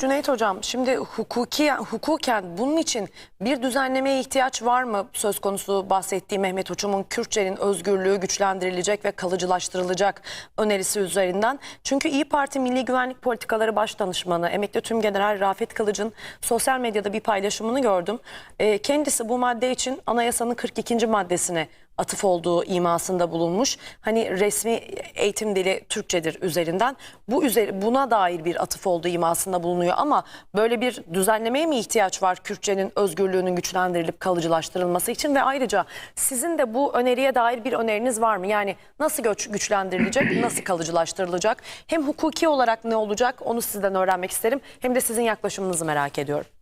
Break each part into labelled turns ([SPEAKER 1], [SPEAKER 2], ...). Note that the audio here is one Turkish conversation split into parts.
[SPEAKER 1] Cüneyt Hocam şimdi hukuki, hukuken bunun için bir düzenlemeye ihtiyaç var mı? Söz konusu bahsettiği Mehmet Uçum'un Kürtçenin özgürlüğü güçlendirilecek ve kalıcılaştırılacak önerisi üzerinden. Çünkü İyi Parti Milli Güvenlik Politikaları Baş Danışmanı Emekli Tümgeneral Rafet Kılıç'ın sosyal medyada bir paylaşımını gördüm. Ee, kendisi bu madde için anayasanın 42. maddesine atıf olduğu imasında bulunmuş. Hani resmi eğitim dili Türkçedir üzerinden. Bu üzeri, buna dair bir atıf olduğu imasında bulunuyor ama böyle bir düzenlemeye mi ihtiyaç var Kürtçenin özgürlüğünün güçlendirilip kalıcılaştırılması için ve ayrıca sizin de bu öneriye dair bir öneriniz var mı? Yani nasıl güç, güçlendirilecek, nasıl kalıcılaştırılacak? Hem hukuki olarak ne olacak onu sizden öğrenmek isterim hem de sizin yaklaşımınızı merak ediyorum.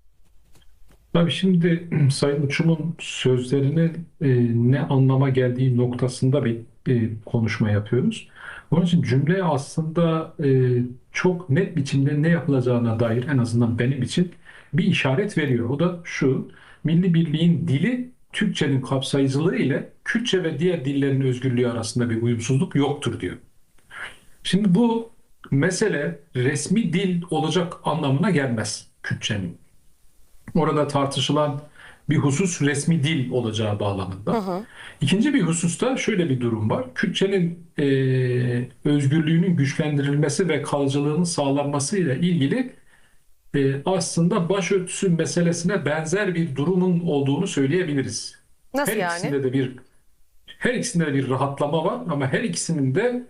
[SPEAKER 2] Tabii şimdi Sayın Uçum'un sözlerinin e, ne anlama geldiği noktasında bir, bir konuşma yapıyoruz. Onun için cümle aslında e, çok net biçimde ne yapılacağına dair en azından benim için bir işaret veriyor. O da şu, milli birliğin dili Türkçenin kapsayıcılığı ile Kürtçe ve diğer dillerin özgürlüğü arasında bir uyumsuzluk yoktur diyor. Şimdi bu mesele resmi dil olacak anlamına gelmez Kürtçenin. Orada tartışılan bir husus resmi dil olacağı bağlamında. İkinci bir hususta şöyle bir durum var. Kürtçenin e, özgürlüğünün güçlendirilmesi ve kalıcılığının sağlanması ile ilgili e, aslında başörtüsü meselesine benzer bir durumun olduğunu söyleyebiliriz.
[SPEAKER 1] Nasıl
[SPEAKER 2] her
[SPEAKER 1] yani?
[SPEAKER 2] ikisinde de bir her ikisinde de bir rahatlama var ama her ikisinin de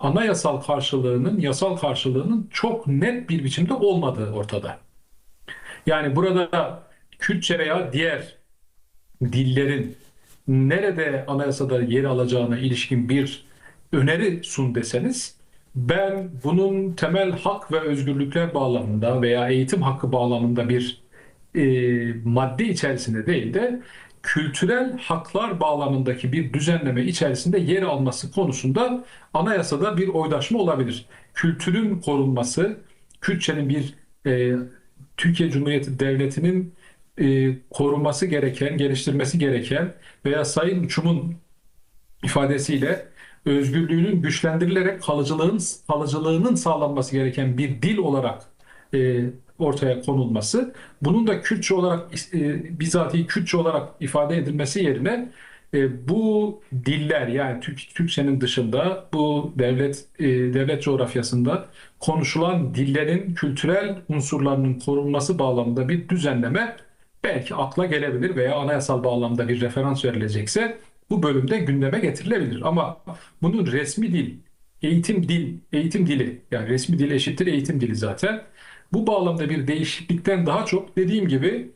[SPEAKER 2] anayasal karşılığının, yasal karşılığının çok net bir biçimde olmadığı ortada. Yani burada Kürtçe veya diğer dillerin nerede anayasada yer alacağına ilişkin bir öneri sun deseniz ben bunun temel hak ve özgürlükler bağlamında veya eğitim hakkı bağlamında bir e, madde içerisinde değil de kültürel haklar bağlamındaki bir düzenleme içerisinde yer alması konusunda anayasada bir oydaşma olabilir. Kültürün korunması, Kürtçenin bir e, Türkiye Cumhuriyeti Devleti'nin e, korunması gereken, geliştirmesi gereken veya Sayın Uçum'un ifadesiyle özgürlüğünün güçlendirilerek kalıcılığın kalıcılığının sağlanması gereken bir dil olarak e, ortaya konulması, bunun da Kürtçe olarak e, bizatihi Kürtçe olarak ifade edilmesi yerine e, bu diller yani Türk, Türkçenin dışında bu devlet e, devlet coğrafyasında konuşulan dillerin kültürel unsurlarının korunması bağlamında bir düzenleme belki akla gelebilir veya anayasal bağlamda bir referans verilecekse bu bölümde gündeme getirilebilir. Ama bunun resmi dil, eğitim dil, eğitim dili yani resmi dil eşittir eğitim dili zaten. Bu bağlamda bir değişiklikten daha çok dediğim gibi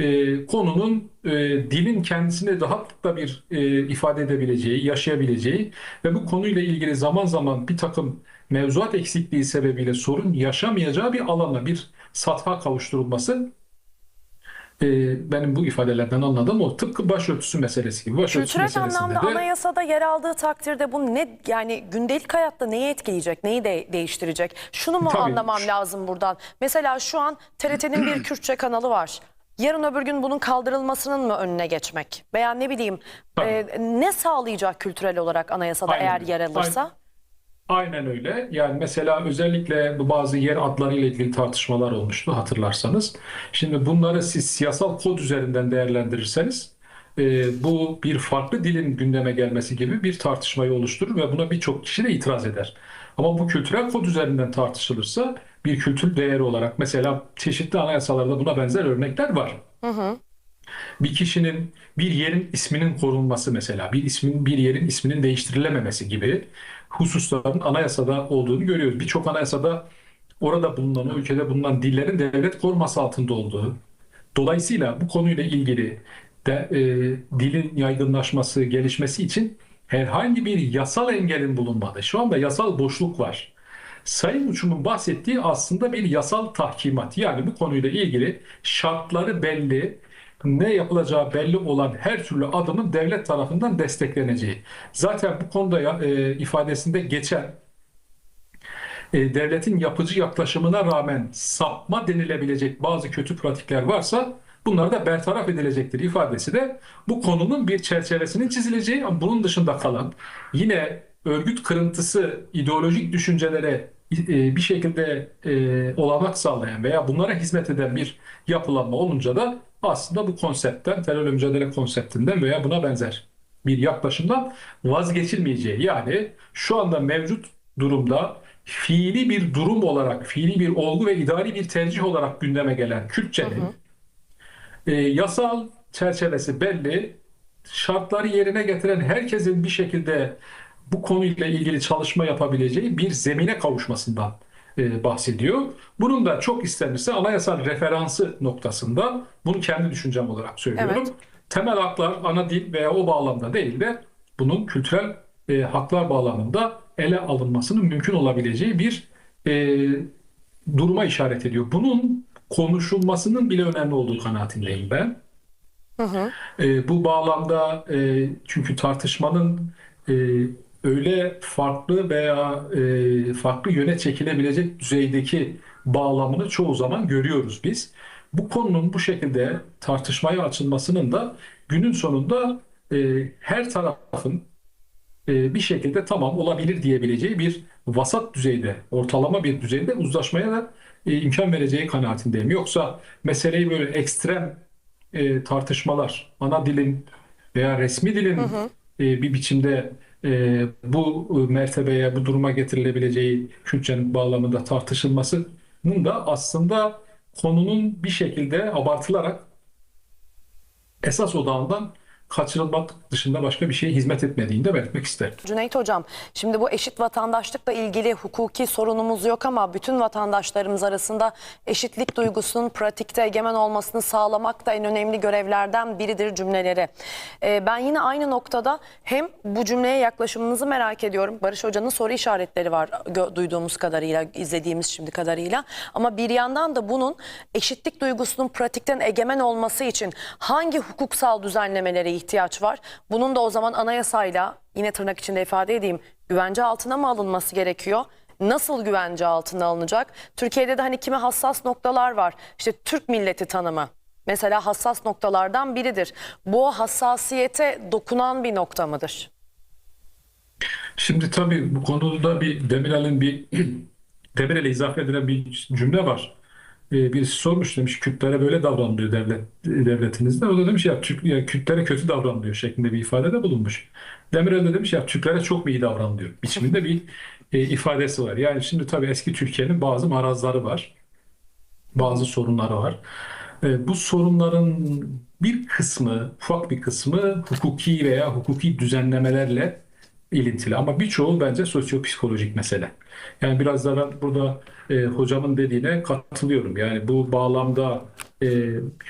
[SPEAKER 2] e, konunun e, dilin kendisini rahatlıkla bir e, ifade edebileceği, yaşayabileceği ve bu konuyla ilgili zaman zaman bir takım mevzuat eksikliği sebebiyle sorun yaşamayacağı bir alana, bir satha kavuşturulması e, benim bu ifadelerden anladığım o tıpkı başörtüsü meselesi gibi. Başörtüsü
[SPEAKER 1] Kültürel anlamda
[SPEAKER 2] de
[SPEAKER 1] anayasada yer aldığı takdirde bu ne yani gündelik hayatta neyi etkileyecek, neyi de değiştirecek? Şunu mu
[SPEAKER 2] Tabii.
[SPEAKER 1] anlamam lazım buradan? Mesela şu an TRT'nin bir Kürtçe kanalı var. Yarın öbür gün bunun kaldırılmasının mı önüne geçmek? Veya ne bileyim e, ne sağlayacak kültürel olarak anayasada
[SPEAKER 2] Aynen.
[SPEAKER 1] eğer yer alırsa?
[SPEAKER 2] Aynen öyle. Yani mesela özellikle bu bazı yer adları ile ilgili tartışmalar olmuştu hatırlarsanız. Şimdi bunları siz siyasal kod üzerinden değerlendirirseniz e, bu bir farklı dilin gündeme gelmesi gibi bir tartışmayı oluşturur ve buna birçok kişi de itiraz eder. Ama bu kültürel kod üzerinden tartışılırsa bir kültür değeri olarak mesela çeşitli anayasalarda buna benzer örnekler var. Bir kişinin bir yerin isminin korunması mesela bir ismin bir yerin isminin değiştirilememesi gibi hususların anayasada olduğunu görüyoruz. Birçok anayasada orada bulunan o ülkede bulunan dillerin devlet koruması altında olduğu. Dolayısıyla bu konuyla ilgili de e, dilin yaygınlaşması, gelişmesi için herhangi bir yasal engelin bulunmadığı. Şu anda yasal boşluk var. Sayın Uçum'un bahsettiği aslında bir yasal tahkimat. Yani bu konuyla ilgili şartları belli, ne yapılacağı belli olan her türlü adımın devlet tarafından destekleneceği. Zaten bu konuda ya- e, ifadesinde geçen e, devletin yapıcı yaklaşımına rağmen sapma denilebilecek bazı kötü pratikler varsa bunlar da bertaraf edilecektir ifadesi de bu konunun bir çerçevesinin çizileceği ama bunun dışında kalan yine örgüt kırıntısı ideolojik düşüncelere e, bir şekilde e, olanak sağlayan veya bunlara hizmet eden bir yapılanma olunca da aslında bu konseptten, terörle mücadele konseptinden veya buna benzer bir yaklaşımdan vazgeçilmeyeceği. Yani şu anda mevcut durumda fiili bir durum olarak, fiili bir olgu ve idari bir tercih olarak gündeme gelen Kürtçenin e, yasal çerçevesi belli, şartları yerine getiren herkesin bir şekilde bu konuyla ilgili çalışma yapabileceği bir zemine kavuşmasından e, bahsediyor. Bunun da çok istenirse anayasal referansı noktasında bunu kendi düşüncem olarak söylüyorum.
[SPEAKER 1] Evet.
[SPEAKER 2] Temel haklar ana dil veya o bağlamda değil de bunun kültürel e, haklar bağlamında ele alınmasının mümkün olabileceği bir e, duruma işaret ediyor. Bunun konuşulmasının bile önemli olduğu kanaatindeyim ben. E, bu bağlamda e, çünkü tartışmanın e, öyle farklı veya e, farklı yöne çekilebilecek düzeydeki bağlamını çoğu zaman görüyoruz biz. Bu konunun bu şekilde tartışmaya açılmasının da günün sonunda e, her tarafın e, bir şekilde tamam olabilir diyebileceği bir vasat düzeyde, ortalama bir düzeyde uzlaşmaya da e, imkan vereceği kanaatindeyim. Yoksa meseleyi böyle ekstrem e, tartışmalar, ana dilin veya resmi dilin e, bir biçimde e, bu mertebeye, bu duruma getirilebileceği Kürtçenin bağlamında tartışılmasının da aslında konunun bir şekilde abartılarak esas odağından kaçırılmak dışında başka bir şeye hizmet etmediğini de belirtmek isterim.
[SPEAKER 1] Cüneyt Hocam, şimdi bu eşit vatandaşlıkla ilgili hukuki sorunumuz yok ama bütün vatandaşlarımız arasında eşitlik duygusunun pratikte egemen olmasını sağlamak da en önemli görevlerden biridir cümleleri. Ee, ben yine aynı noktada hem bu cümleye yaklaşımınızı merak ediyorum. Barış Hoca'nın soru işaretleri var duyduğumuz kadarıyla, izlediğimiz şimdi kadarıyla. Ama bir yandan da bunun eşitlik duygusunun pratikten egemen olması için hangi hukuksal düzenlemelere ihtiyaç var? Bunun da o zaman anayasayla yine tırnak içinde ifade edeyim güvence altına mı alınması gerekiyor? Nasıl güvence altına alınacak? Türkiye'de de hani kimi hassas noktalar var. İşte Türk milleti tanımı mesela hassas noktalardan biridir. Bu hassasiyete dokunan bir nokta mıdır?
[SPEAKER 2] Şimdi tabii bu konuda bir Demirel'in bir Demirel'e izafe edilen bir cümle var. Ee, birisi sormuş demiş Kürtlere böyle davranılıyor devlet devletinizde. O da demiş ya, Türk, ya Kürtlere kötü davranılıyor şeklinde bir ifadede bulunmuş. Demirel de demiş ya Türklere çok iyi davranılıyor biçiminde bir e, ifadesi var. Yani şimdi tabii eski Türkiye'nin bazı marazları var. Bazı sorunları var. E, bu sorunların bir kısmı, ufak bir kısmı hukuki veya hukuki düzenlemelerle ilintili ama birçoğu bence sosyopsikolojik mesele. Yani biraz da ben burada e, hocamın dediğine katılıyorum. Yani bu bağlamda e,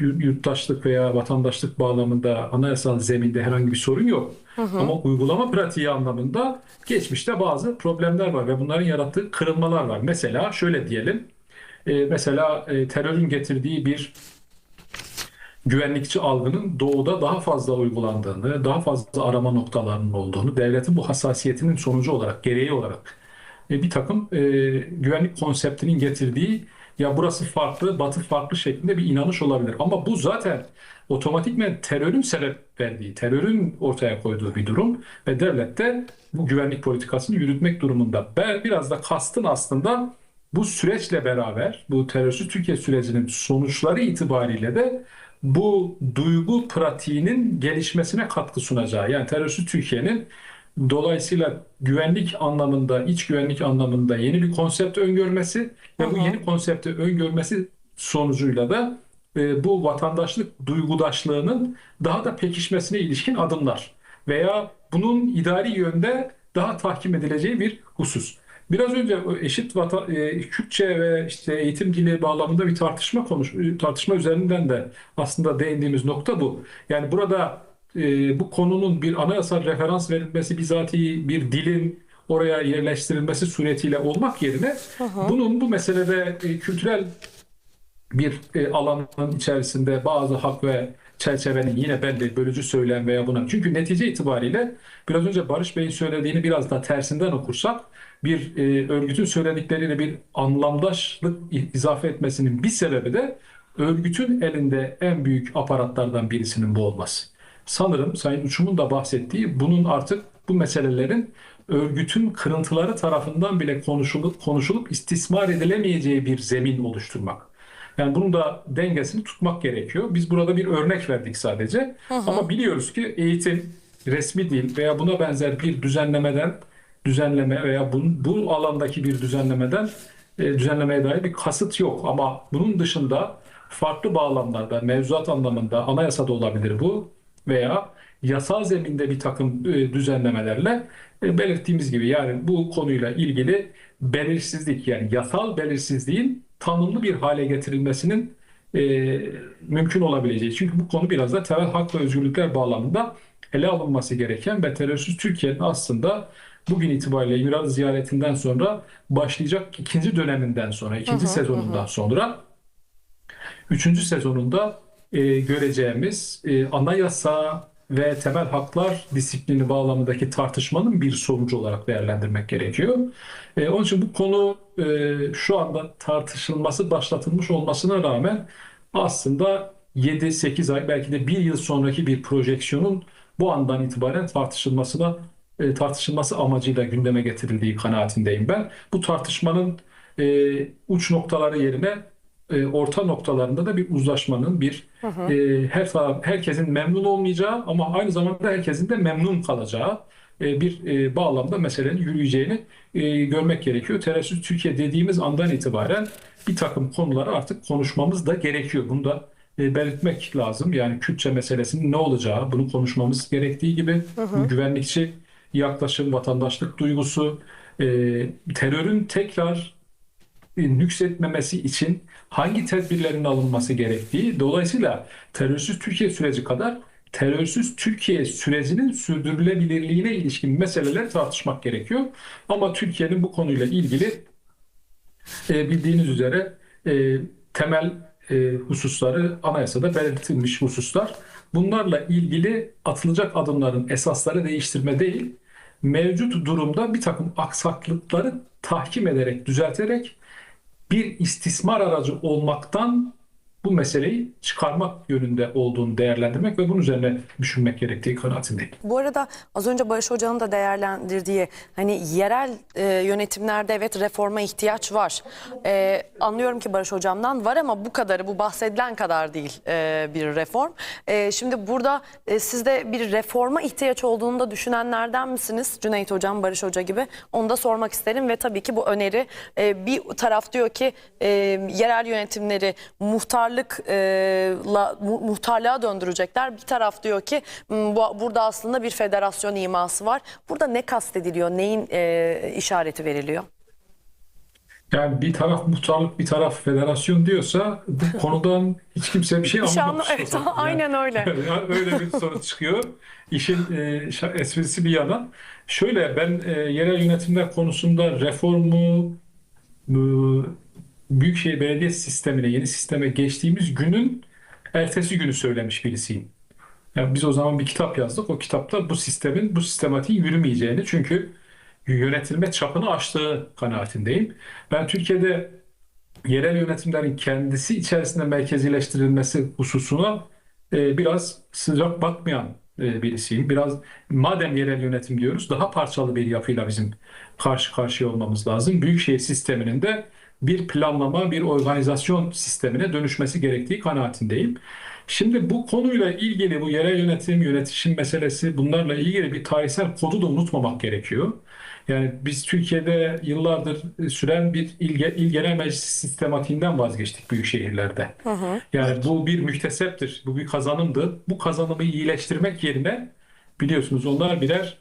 [SPEAKER 2] yurttaşlık veya vatandaşlık bağlamında anayasal zeminde herhangi bir sorun yok. Ama uygulama pratiği anlamında geçmişte bazı problemler var ve bunların yarattığı kırılmalar var. Mesela şöyle diyelim. E, mesela e, terörün getirdiği bir güvenlikçi algının doğuda daha fazla uygulandığını, daha fazla arama noktalarının olduğunu, devletin bu hassasiyetinin sonucu olarak, gereği olarak e, bir takım e, güvenlik konseptinin getirdiği ya burası farklı, batı farklı şeklinde bir inanış olabilir. Ama bu zaten otomatikmen terörün sebep verdiği, terörün ortaya koyduğu bir durum ve devlet de bu güvenlik politikasını yürütmek durumunda. Ben biraz da kastın aslında bu süreçle beraber, bu terörsüz Türkiye sürecinin sonuçları itibariyle de bu duygu pratiğinin gelişmesine katkı sunacağı. Yani terörsüz Türkiye'nin dolayısıyla güvenlik anlamında, iç güvenlik anlamında yeni bir konsept öngörmesi ve bu yeni konsepti öngörmesi sonucuyla da e, bu vatandaşlık duygudaşlığının daha da pekişmesine ilişkin adımlar veya bunun idari yönde daha tahkim edileceği bir husus. Biraz önce eşit vata, e, Kürtçe ve işte eğitim dili bağlamında bir tartışma konuş tartışma üzerinden de aslında değindiğimiz nokta bu. Yani burada e, bu konunun bir anayasal referans verilmesi bizatihi bir dilin oraya yerleştirilmesi suretiyle olmak yerine bunun bu meselede e, kültürel bir e, alanın içerisinde bazı hak ve çerçevenin yine belli bölücü söylem veya buna. Çünkü netice itibariyle biraz önce Barış Bey'in söylediğini biraz da tersinden okursak bir e, örgütün söyledikleriyle bir anlamdaşlık izafe etmesinin bir sebebi de örgütün elinde en büyük aparatlardan birisinin bu olması. Sanırım Sayın Uçum'un da bahsettiği bunun artık bu meselelerin örgütün kırıntıları tarafından bile konuşulup konuşulup istismar edilemeyeceği bir zemin oluşturmak. Yani bunun da dengesini tutmak gerekiyor. Biz burada bir örnek verdik sadece. Ama biliyoruz ki eğitim, resmi dil veya buna benzer bir düzenlemeden düzenleme veya bu, bu alandaki bir düzenlemeden e, düzenlemeye dair bir kasıt yok. Ama bunun dışında farklı bağlamlarda, mevzuat anlamında anayasada olabilir bu veya yasal zeminde bir takım e, düzenlemelerle e, belirttiğimiz gibi yani bu konuyla ilgili belirsizlik yani yasal belirsizliğin tanımlı bir hale getirilmesinin e, mümkün olabileceği. Çünkü bu konu biraz da temel hak ve özgürlükler bağlamında ele alınması gereken ve terörsüz Türkiye'nin aslında bugün itibariyle İran ziyaretinden sonra başlayacak ikinci döneminden sonra, ikinci sezonundan sonra Üçüncü sezonunda e, göreceğimiz e, anayasa ve temel haklar disiplini bağlamındaki tartışmanın bir sonucu olarak değerlendirmek gerekiyor. E, onun için bu konu e, şu anda tartışılması başlatılmış olmasına rağmen aslında 7-8 ay belki de bir yıl sonraki bir projeksiyonun bu andan itibaren tartışılmasına e, tartışılması amacıyla gündeme getirildiği kanaatindeyim ben. Bu tartışmanın e, uç noktaları yerine e, orta noktalarında da bir uzlaşmanın bir e, her herkesin memnun olmayacağı ama aynı zamanda herkesin de memnun kalacağı e, bir e, bağlamda meselenin yürüyeceğini e, görmek gerekiyor. Terörsüz Türkiye dediğimiz andan itibaren bir takım konuları artık konuşmamız da gerekiyor. Bunu da e, belirtmek lazım. Yani Kürtçe meselesinin ne olacağı, bunu konuşmamız gerektiği gibi güvenlikçi yaklaşım, vatandaşlık duygusu, e, terörün tekrar e, nüksetmemesi için hangi tedbirlerin alınması gerektiği, dolayısıyla terörsüz Türkiye süreci kadar terörsüz Türkiye sürecinin sürdürülebilirliğine ilişkin meseleler tartışmak gerekiyor. Ama Türkiye'nin bu konuyla ilgili e, bildiğiniz üzere e, temel e, hususları anayasada belirtilmiş hususlar. Bunlarla ilgili atılacak adımların esasları değiştirme değil, mevcut durumda bir takım aksaklıkları tahkim ederek, düzelterek bir istismar aracı olmaktan bu meseleyi çıkarmak yönünde olduğunu değerlendirmek ve bunun üzerine düşünmek gerektiği kanaatindeyim.
[SPEAKER 1] Bu arada az önce Barış Hoca'nın da değerlendirdiği hani yerel e, yönetimlerde evet reforma ihtiyaç var. E, anlıyorum ki Barış Hocam'dan var ama bu kadarı bu bahsedilen kadar değil e, bir reform. E, şimdi burada e, siz bir reforma ihtiyaç olduğunu da düşünenlerden misiniz? Cüneyt Hocam, Barış Hoca gibi. Onu da sormak isterim ve tabii ki bu öneri e, bir taraf diyor ki e, yerel yönetimleri muhtar muhtarlıkla mu- muhtarlığa döndürecekler. Bir taraf diyor ki "Hmm, bu, burada aslında bir federasyon iması var. Burada ne kastediliyor? Neyin e, işareti veriliyor?
[SPEAKER 2] Yani bir taraf muhtarlık, bir taraf federasyon diyorsa bu konudan hiç kimse bir şey
[SPEAKER 1] şey
[SPEAKER 2] anlamamış.
[SPEAKER 1] Evet,
[SPEAKER 2] zaman.
[SPEAKER 1] aynen öyle.
[SPEAKER 2] Yani öyle bir sonuç çıkıyor. İşin e, esprisi bir yana. Şöyle ben e, yerel yönetimler konusunda reformu e, Büyükşehir Belediye sistemine, yeni sisteme geçtiğimiz günün ertesi günü söylemiş birisiyim. Yani biz o zaman bir kitap yazdık. O kitapta bu sistemin, bu sistematiğin yürümeyeceğini çünkü yönetilme çapını aştığı kanaatindeyim. Ben Türkiye'de yerel yönetimlerin kendisi içerisinde merkezileştirilmesi hususuna e, biraz sıcak bakmayan e, birisiyim. Biraz madem yerel yönetim diyoruz daha parçalı bir yapıyla bizim karşı karşıya olmamız lazım. Büyükşehir sisteminin de bir planlama, bir organizasyon sistemine dönüşmesi gerektiği kanaatindeyim. Şimdi bu konuyla ilgili bu yerel yönetim, yönetişim meselesi bunlarla ilgili bir tarihsel kodu da unutmamak gerekiyor. Yani biz Türkiye'de yıllardır süren bir il, il genel meclis sistematiğinden vazgeçtik büyük şehirlerde. Yani bu bir mükteseptir, bu bir kazanımdı. Bu kazanımı iyileştirmek yerine biliyorsunuz onlar birer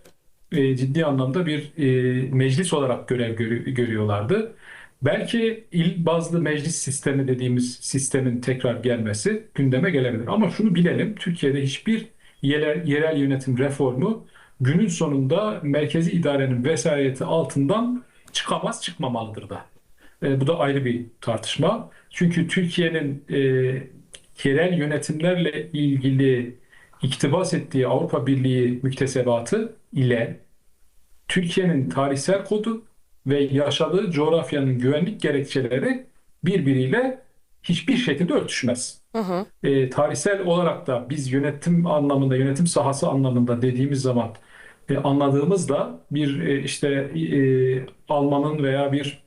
[SPEAKER 2] e, ciddi anlamda bir e, meclis olarak görev görü- görüyorlardı. Belki il bazlı meclis sistemi dediğimiz sistemin tekrar gelmesi gündeme gelebilir. Ama şunu bilelim, Türkiye'de hiçbir yerel, yerel yönetim reformu günün sonunda merkezi idarenin vesayeti altından çıkamaz, çıkmamalıdır da. E, bu da ayrı bir tartışma. Çünkü Türkiye'nin e, yerel yönetimlerle ilgili iktibas ettiği Avrupa Birliği müktesebatı ile Türkiye'nin tarihsel kodu ve yaşadığı coğrafyanın güvenlik gerekçeleri birbiriyle hiçbir şekilde örtüşmez. E, tarihsel olarak da biz yönetim anlamında, yönetim sahası anlamında dediğimiz zaman e, anladığımızda bir e, işte e, Alman'ın veya bir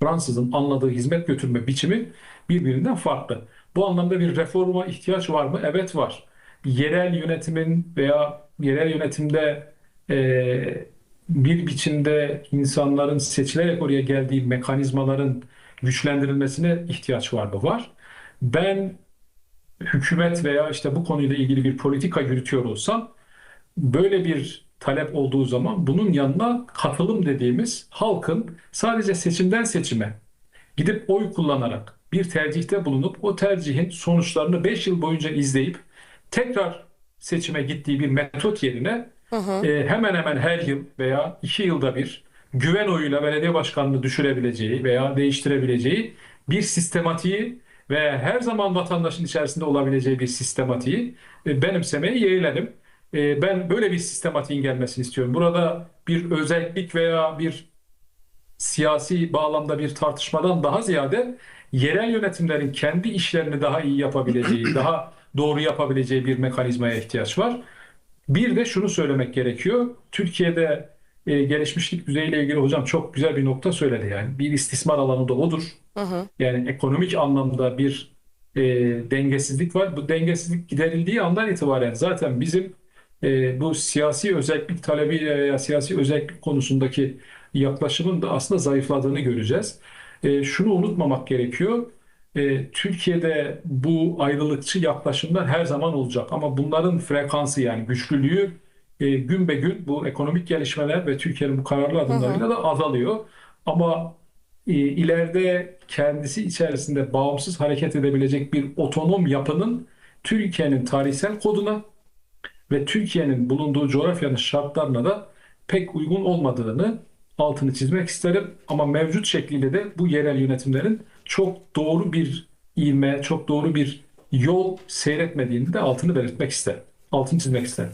[SPEAKER 2] Fransız'ın anladığı hizmet götürme biçimi birbirinden farklı. Bu anlamda bir reforma ihtiyaç var mı? Evet var. Yerel yönetimin veya yerel yönetimde e, bir biçimde insanların seçilerek oraya geldiği mekanizmaların güçlendirilmesine ihtiyaç var mı? Var. Ben hükümet veya işte bu konuyla ilgili bir politika yürütüyor olsam böyle bir talep olduğu zaman bunun yanına katılım dediğimiz halkın sadece seçimden seçime gidip oy kullanarak bir tercihte bulunup o tercihin sonuçlarını 5 yıl boyunca izleyip tekrar seçime gittiği bir metot yerine e, hemen hemen her yıl veya 2 yılda bir güven oyuyla belediye başkanını düşürebileceği veya değiştirebileceği bir sistematiği ve her zaman vatandaşın içerisinde olabileceği bir sistematiği e, benimsemeyi yeğlerim. E, Ben böyle bir sistematiğin gelmesini istiyorum. Burada bir özellik veya bir siyasi bağlamda bir tartışmadan daha ziyade yerel yönetimlerin kendi işlerini daha iyi yapabileceği, daha doğru yapabileceği bir mekanizmaya ihtiyaç var. Bir de şunu söylemek gerekiyor. Türkiye'de e, gelişmişlik düzeyiyle ilgili hocam çok güzel bir nokta söyledi yani. Bir istismar alanı da odur. Yani ekonomik anlamda bir e, dengesizlik var. Bu dengesizlik giderildiği andan itibaren zaten bizim e, bu siyasi özellik talebiyle veya siyasi özellik konusundaki yaklaşımın da aslında zayıfladığını göreceğiz. E, şunu unutmamak gerekiyor. E, Türkiye'de bu ayrılıkçı yaklaşımlar her zaman olacak ama bunların frekansı yani güçlülüğü e, gün be gün bu ekonomik gelişmeler ve Türkiye'nin bu kararlı adımlarıyla da azalıyor. Ama e, ileride kendisi içerisinde bağımsız hareket edebilecek bir otonom yapının Türkiye'nin tarihsel koduna ve Türkiye'nin bulunduğu coğrafyanın şartlarına da pek uygun olmadığını altını çizmek isterim. Ama mevcut şekliyle de bu yerel yönetimlerin çok doğru bir ivme, çok doğru bir yol seyretmediğini de altını belirtmek isterim. Altını çizmek isterim.